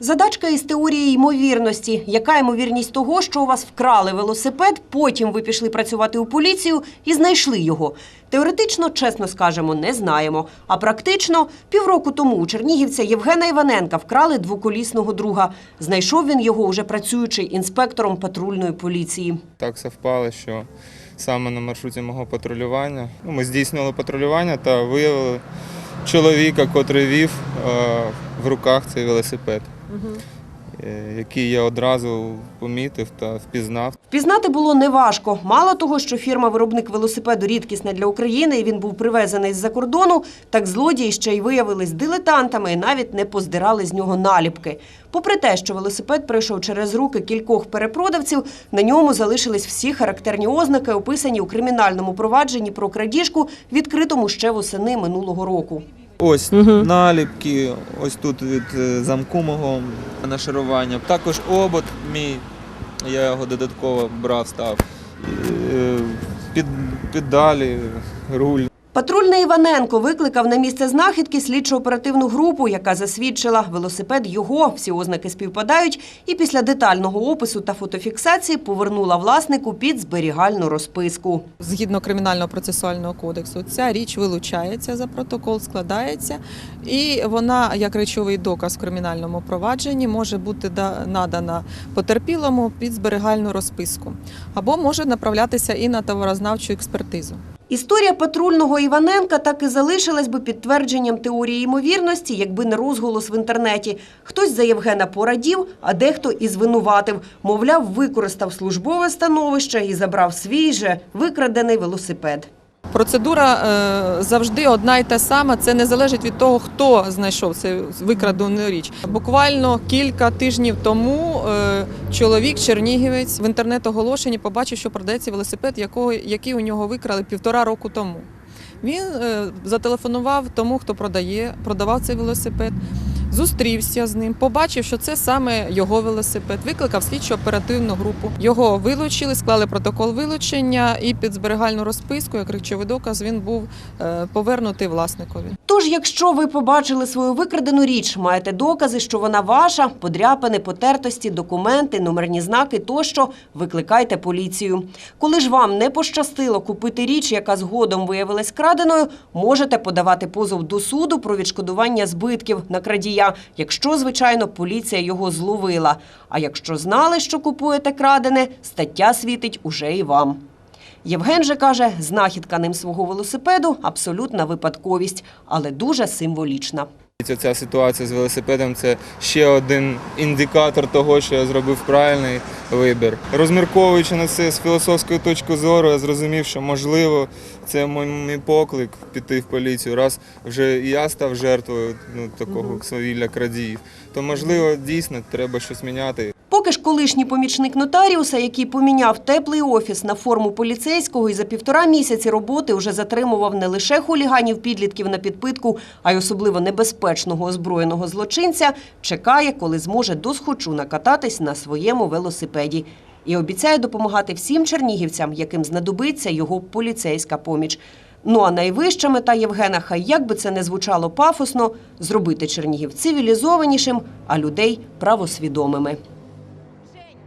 Задачка із теорії ймовірності. Яка ймовірність того, що у вас вкрали велосипед, потім ви пішли працювати у поліцію і знайшли його? Теоретично, чесно скажемо, не знаємо. А практично, півроку тому у Чернігівця Євгена Іваненка вкрали двоколісного друга. Знайшов він його уже працюючи інспектором патрульної поліції. Так совпало, що саме на маршруті мого патрулювання ну, ми здійснювали патрулювання та виявили чоловіка, котрий вів е, в руках цей велосипед, який я одразу помітив та впізнав. Впізнати було неважко. Мало того, що фірма-виробник велосипеду рідкісна для України, і він був привезений з-за кордону, так злодії ще й виявились дилетантами і навіть не поздирали з нього наліпки. Попри те, що велосипед пройшов через руки кількох перепродавців, на ньому залишились всі характерні ознаки, описані у кримінальному провадженні про крадіжку, відкритому ще восени минулого року. Ось наліпки, ось тут від е, замку мого нашарування. Також обод мій, я його додатково брав, став. Е, Під, педалі, руль. Патрульний Іваненко викликав на місце знахідки слідчо-оперативну групу, яка засвідчила велосипед його, всі ознаки співпадають, і після детального опису та фотофіксації повернула власнику під зберігальну розписку. Згідно кримінального процесуального кодексу, ця річ вилучається за протокол, складається, і вона, як речовий доказ в кримінальному провадженні, може бути да- надана потерпілому під зберігальну розписку, або може направлятися і на товарознавчу експертизу. Історія патрульного Іваненка так і залишилась би підтвердженням теорії ймовірності, якби не розголос в інтернеті. Хтось за Євгена порадів, а дехто і звинуватив. Мовляв, використав службове становище і забрав свій же викрадений велосипед. Процедура е, завжди одна й та сама. Це не залежить від того, хто знайшов цю викрадену річ. Буквально кілька тижнів тому е, чоловік Чернігівець в інтернет-оголошенні побачив, що продається велосипед, який у нього викрали півтора року тому. Він е, зателефонував тому, хто продає, продавав цей велосипед. Зустрівся з ним, побачив, що це саме його велосипед. Викликав слідчо оперативну групу. Його вилучили, склали протокол вилучення, і під зберігальну розписку, як речовий доказ, він був е, повернутий власникові. Тож, якщо ви побачили свою викрадену річ, маєте докази, що вона ваша, подряпини, потертості, документи, номерні знаки тощо, викликайте поліцію. Коли ж вам не пощастило купити річ, яка згодом виявилась краденою, можете подавати позов до суду про відшкодування збитків на крадія, якщо, звичайно, поліція його зловила. А якщо знали, що купуєте крадене, стаття світить уже і вам. Євген же каже, знахідка ним свого велосипеду абсолютна випадковість, але дуже символічна. Ця, ситуація з велосипедом це ще один індикатор того, що я зробив правильний вибір. Розмірковуючи на це з філософської точки зору, я зрозумів, що можливо це мій, поклик піти в поліцію. Раз вже і я став жертвою ну, такого свавілля крадіїв, то можливо дійсно треба щось міняти. Поки ж колишній помічник нотаріуса, який поміняв теплий офіс на форму поліцейського і за півтора місяці роботи вже затримував не лише хуліганів підлітків на підпитку, а й особливо небезпечного озброєного злочинця, чекає, коли зможе досхочу накататись на своєму велосипеді. І обіцяє допомагати всім чернігівцям, яким знадобиться його поліцейська поміч. Ну а найвища мета Євгена, хай як би це не звучало пафосно, зробити Чернігів цивілізованішим, а людей правосвідомими.